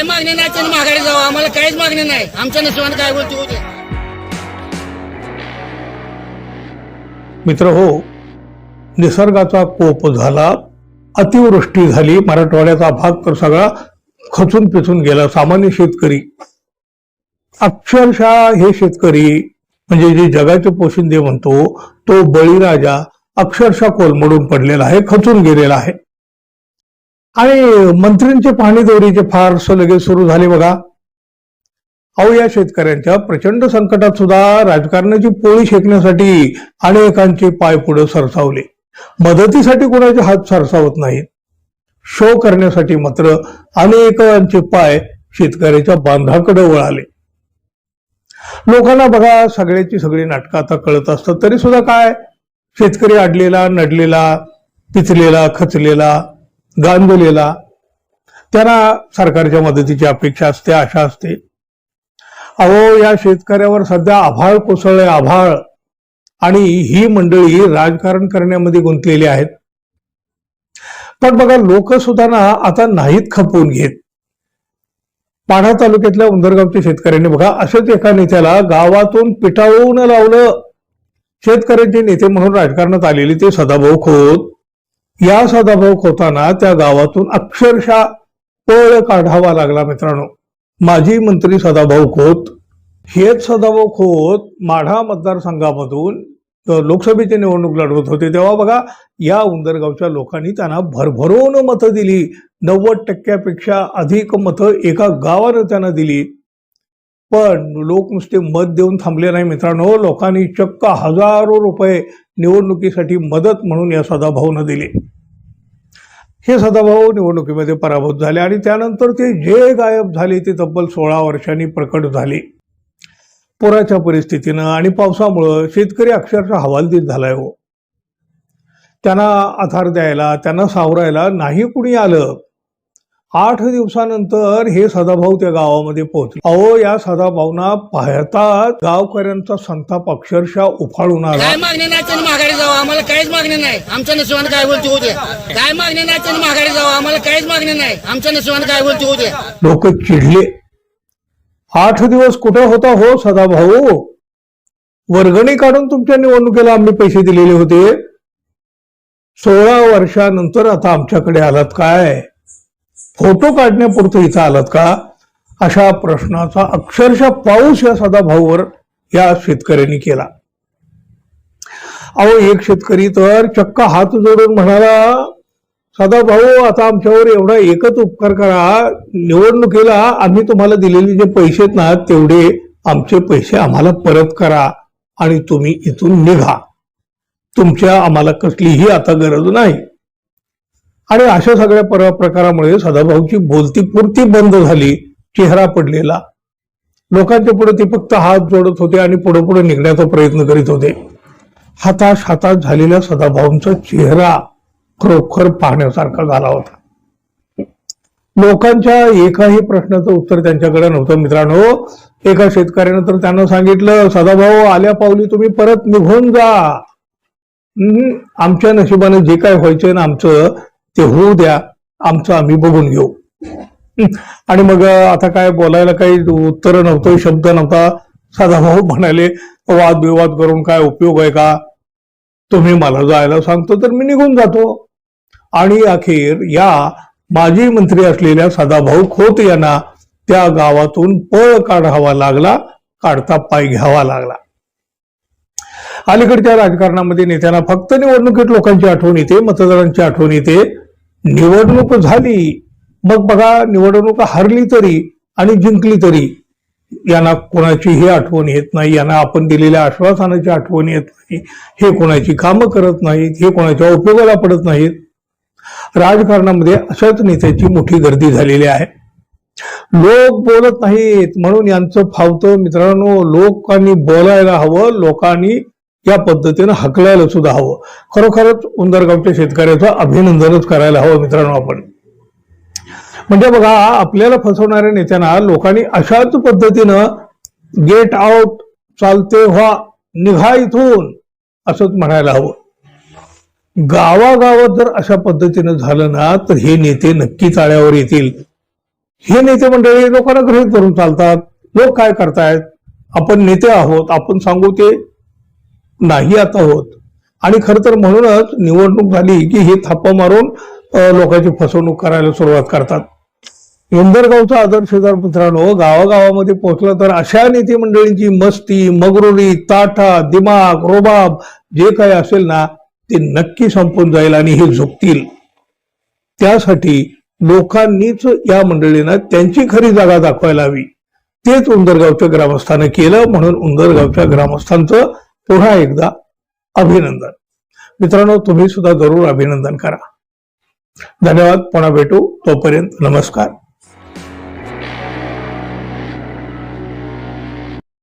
काय मागणी नाही त्यांनी माघारी जावं आम्हाला काहीच मागणी नाही. आमच्या नशिबाने काय बोलते होते मित्र हो. निसर्गाचा कोप झाला अतिवृष्टी झाली मराठवाड्याचा भाग तर सगळा खचून पिचून गेला सामान्य शेतकरी. अक्षरशः हे शेतकरी म्हणजे जे जगाचे पोशिंदे म्हणतो तो बळीराजा अक्षरशः कोलमडून पडलेला आहे खचून गेलेला आहे. आणि मंत्र्यांचे पाहणी दौरीचे फारसं लगेच सुरू झाले बघा. अहो या शेतकऱ्यांच्या प्रचंड संकटात सुद्धा राजकारणाची पोळी शेकण्यासाठी अनेकांचे पाय पुढे सरसावले. मदतीसाठी कोणाचे हात सरसावत नाहीत. शो करण्यासाठी मात्र अनेकांचे पाय शेतकऱ्याच्या बांधाकडे वळाले. लोकांना बघा सगळ्याची सगळी नाटकं आता कळत असतात. तरी सुद्धा काय? शेतकरी अडलेला नडलेला पिचलेला खचलेला गांजलेला त्यांना सरकारच्या मदतीची अपेक्षा असते आशा असते. अहो या शेतकऱ्यावर सध्या आभाळ कोसळले आभाळ. आणि ही मंडळी राजकारण करण्यामध्ये गुंतलेली आहेत. पण बघा लोक सुद्धा ना आता नाहीत खपवून घेत. पाढा तालुक्यातल्या उंदरगावच्या शेतकऱ्यांनी बघा अशाच एका नेत्याला गावातून पिटाळून लावलं. शेतकऱ्यांचे नेते म्हणून राजकारणात आलेले ते सदाभाऊ खोत. या सदाभाऊ खोताना त्या गावातून अक्षरशः पळ काढावा लागला मित्रांनो. माजी मंत्री सदाभाऊ खोत हेच सदाभाऊ खोत माढा मतदारसंघामधून लोकसभेची निवडणूक लढवत होते. तेव्हा बघा या उंदरगावच्या लोकांनी त्यांना भरभरून मतं दिली. नव्वद टक्क्यापेक्षा अधिक मतं एका गावानं त्यांना दिली. पण लोक नुसते मत देऊन थांबले नाही मित्रांनो. लोकांनी चक्क हजारो रुपये निवडणुकीसाठी मदत म्हणून या सदाभाऊनं दिले. हे सदाभाऊ निवडणुकीमध्ये पराभूत झाले आणि त्यानंतर ते जे गायब झाले ते तब्बल सोळा वर्षांनी प्रकट झाले. पुराच्या परिस्थितीनं आणि पावसामुळं शेतकरी अक्षरशः हवालदिल झालाय हो. त्यांना आधार द्यायला त्यांना सावरायला नाही कुणी आलं. आठ दिवसानंतर हे सदाभाऊ त्या गावामध्ये पोहोचले. अहो या सदाभाऊना पाहता गावकऱ्यांचा संताप अक्षरशः उफाळून आला. काय मागणी नाही त्यांनी माघारी जावं? आम्हाला काहीच मागणी नाही. आमच्या नशिबाने काय बोलते होते काय मागणी नाही त्यांनी माघारी जावं? आम्हाला काहीच मागणी नाही. आमच्या नशिबाने काय बोलते होते लोक चिडले. आठ दिवस कुठे होता हो सदाभाऊ? वर्गणी काढून तुमच्या निवडणुकीला आम्ही पैसे दिलेले होते. सोळा वर्षानंतर आता आमच्याकडे आलात काय? फोटो काढण्यापुरतं इथं आलात का? अशा प्रश्नाचा अक्षरशः पाऊस या सदाभाऊवर या शेतकऱ्यांनी केला. अहो एक शेतकरी तर चक्क हात जोडून म्हणाला सदा भाऊ आता आमच्यावर एवढा एकच उपकार करा. निवडणुकीला आम्ही तुम्हाला दिलेले जे पैसे आहेत ना तेवढे आमचे पैसे आम्हाला परत करा आणि तुम्ही इथून निघा. तुमच्या आम्हाला कसलीही आता गरज नाही. आणि अशा सगळ्या पर प्रकारामुळे सदाभाऊची बोलती पुरती बंद झाली चेहरा पडलेला. लोकांच्या पुढे ते फक्त हात जोडत होते आणि पुढे पुढे निघण्याचा प्रयत्न करीत होते. हाताश हातात झालेल्या सदाभाऊंचा चेहरा खरोखर पाहण्यासारखा झाला होता. लोकांच्या एकाही प्रश्नाचं उत्तर त्यांच्याकडे नव्हतं. मित्रांनो एका शेतकऱ्यानं तर त्यांना सांगितलं सदाभाऊ आल्या पावली तुम्ही परत निघून जा. आमच्या नशिबाने जे काय व्हायचंय ना आमचं ते होऊ द्या आमचं आम्ही बघून घेऊ. आणि मग आता काय बोलायला काही उत्तर नव्हतं शब्द नव्हता. सदाभाऊ म्हणाले वादविवाद करून काय उपयोग आहे का? तुम्ही मला जायला सांगतो तर मी निघून जातो. आणि अखेर या माजी मंत्री असलेल्या सदाभाऊ खोत यांना त्या गावातून पळ काढावा लागला काढता पाय घ्यावा लागला. अलीकडच्या राजकारणामध्ये नेत्यांना फक्त निवडणुकीत लोकांची आठवण येते मतदारांची आठवण येते. निवडणूक झाली मग बघा निवडणूक हरली तरी आणि जिंकली तरी यांना कोणाचीही आठवण येत नाही यांना आपण दिलेल्या आश्वासनाची आठवण येत नाही हे कोणाची कामं करत नाहीत हे कोणाच्या उपयोगाला पडत नाहीत. राजकारणामध्ये अशाच नेत्याची मोठी गर्दी झालेली आहे. लोक बोलत नाहीत म्हणून यांचं फावतं मित्रांनो लोकांनी बोलायला हवं लोकांनी या पद्धतीनं हकलायला सुद्धा हवं. खरोखरच उंदरगावच्या शेतकऱ्याचं अभिनंदनच करायला हवं मित्रांनो आपण. म्हणजे बघा आपल्याला फसवणाऱ्या नेत्यांना लोकांनी अशाच पद्धतीनं गेट आउट चालते व्हा निघा इथून असंच म्हणायला हवं. गावागावात जर अशा पद्धतीनं झालं ना तर हे नेते नक्की चाळ्यावर येतील. हे नेते मंडळी लोकांना ग्रहित करून चालतात. लोक काय करतायत? आपण नेते आहोत. आपण सांगू ते नाही आता होत. आणि खर तर म्हणूनच निवडणूक झाली की हे थापा मारून लोकांची फसवणूक करायला सुरुवात करतात. इंदरगावचा आदर्शदार मित्रांनो गावागावामध्ये पोहोचला तर अशा नेते मंडळींची मस्ती मगरुरी ताठा दिमाग रोबाब जे काही असेल ना ते नक्की संपून जाईल आणि हे झुकतील. त्यासाठी लोकांनीच या मंडळींना त्यांची खरी जागा दाखवायला हवी. तेच उंदरगावच्या ग्रामस्थानं केलं म्हणून उंदरगावच्या ग्रामस्थांचं पुन्हा एकदा अभिनंदन. मित्रांनो तुम्ही सुद्धा जरूर अभिनंदन करा. धन्यवाद पुन्हा भेटू. तोपर्यंत नमस्कार.